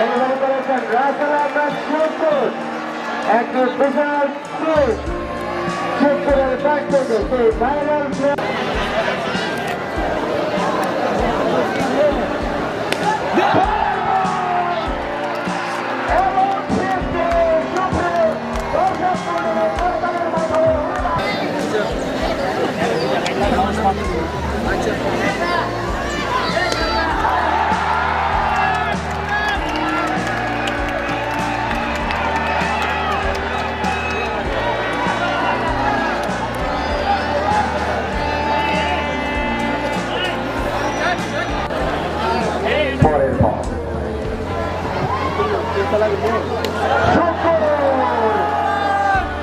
Delivery করেছেন রাসেল আহমেদ শিবপুর একটি বিশাল cruise bag থেকে সেই ভাইরাল পরের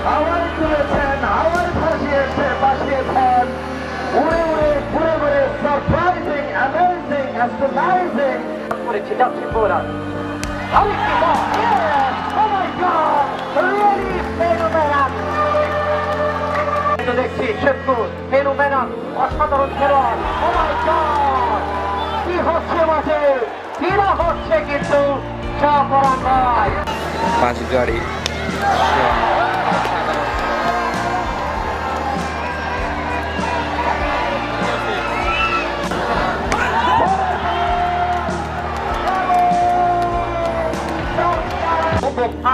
হাওয়ায় তুলেছেন হাওয়ায় ভাসিয়েছে বাসিয়েছেন উড়ে উড়ে ঘুরে ঘুরে সারপ্রাইজিং অ্যামেজিং অ্যাস্ট্রোনাইজিং করেছে যাচ্ছে বোরা আরেকটি দেখছি শেখপুর ফেনোমেনাল অসাধারণ খেলোয়াড় ও মাই গড কি হচ্ছে মাঠে কি হচ্ছে কিন্তু পাঁচ গাড়ি।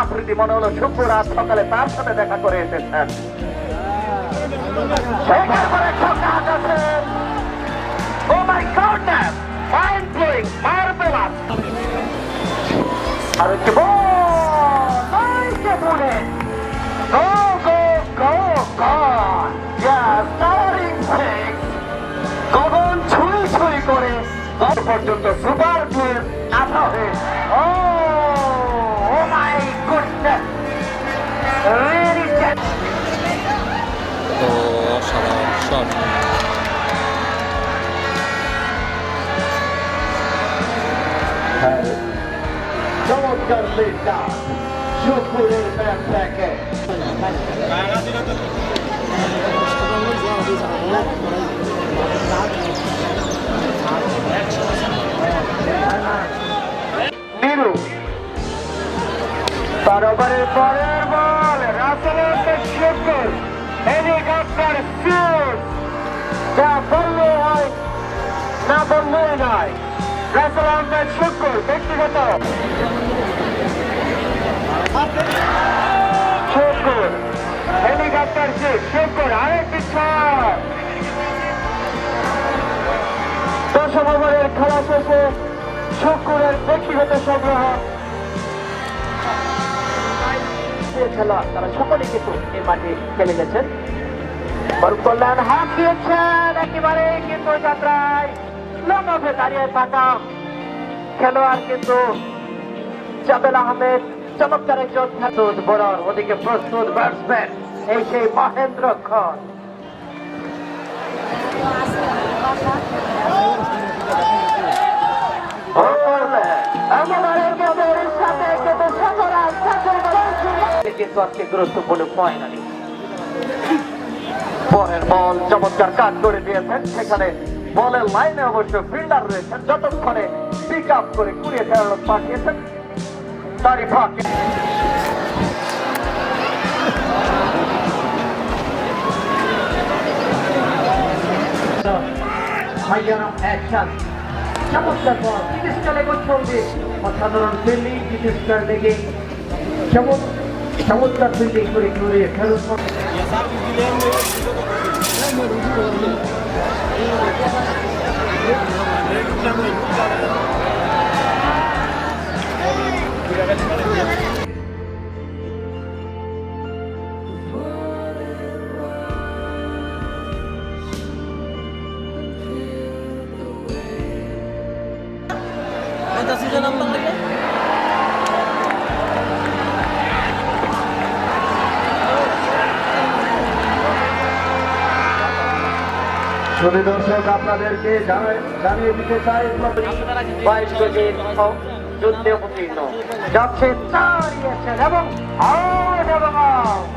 আফ্রিদি মনে হলো শুক্র শুক্রবার সকালে তার সাথে দেখা করে এসেছেন। আর বলে! Go go go gone yes staring six গগন ছুঁই ছুঁই করে দশ পর্যন্ত সুপার প্লেয়ার আশা হয়ে ও ও মাই গুডনেস! রিয়েলি তো অসাধারণ শট চমৎকার লিডটা সুপুরের ব্যাট থেকে নিরু। তার ওভারের পরের বল, রাসেলের শুকুর হেলিকপ্টার ফিউজ যা বললে হয়, না বললেই নয়। রাসেল আহমেদ শুকুর ব্যক্তিগত শুকুর হেলিকপ্টার সিট শুকুর আরেকটি ছয় দশম ওভারের খেলা শেষে শুকুরের ব্যক্তিগত সংগ্রহ খেলা তারা সকলে কিন্তু এই মাঠে খেলে গেছেন বরুণ কল্যাণ হাত দিয়েছেন একেবারে কিন্তু যাত্রায় লম্বে দাঁড়িয়ে থাকা খেলোয়াড় কিন্তু জাবেল আহমেদ, চমৎকার একজন প্রস্তুত ওদিকে প্রস্তুত ব্যাটসম্যান এই সেই মহেন্দ্র খন কিন্তু গুরুত্বপূর্ণ ফাইনালি পরের বল, চমৎকার কাজ করে দিয়েছেন। সেখানে বলের লাইনে অবশ্য ফিল্ডার রয়েছেন, যতক্ষণে পিক আপ করে কুড়িয়ে খেলানো পাঠিয়েছেন তারই ফাঁকে। ভাইজানো অ্যাকশন চমৎকার বল চিকিৎসা লেগে চলবে অসাধারণ ফিল্ডিং লেগে চমৎকার ফিল্ডিং করে করে ফেরত Fantasi dalam bang শুধু দর্শক আপনাদেরকে জানিয়ে দিতে চাই বাইশ কেজির যুদ্ধে অবতীর্ণ যাচ্ছে এবং এবং।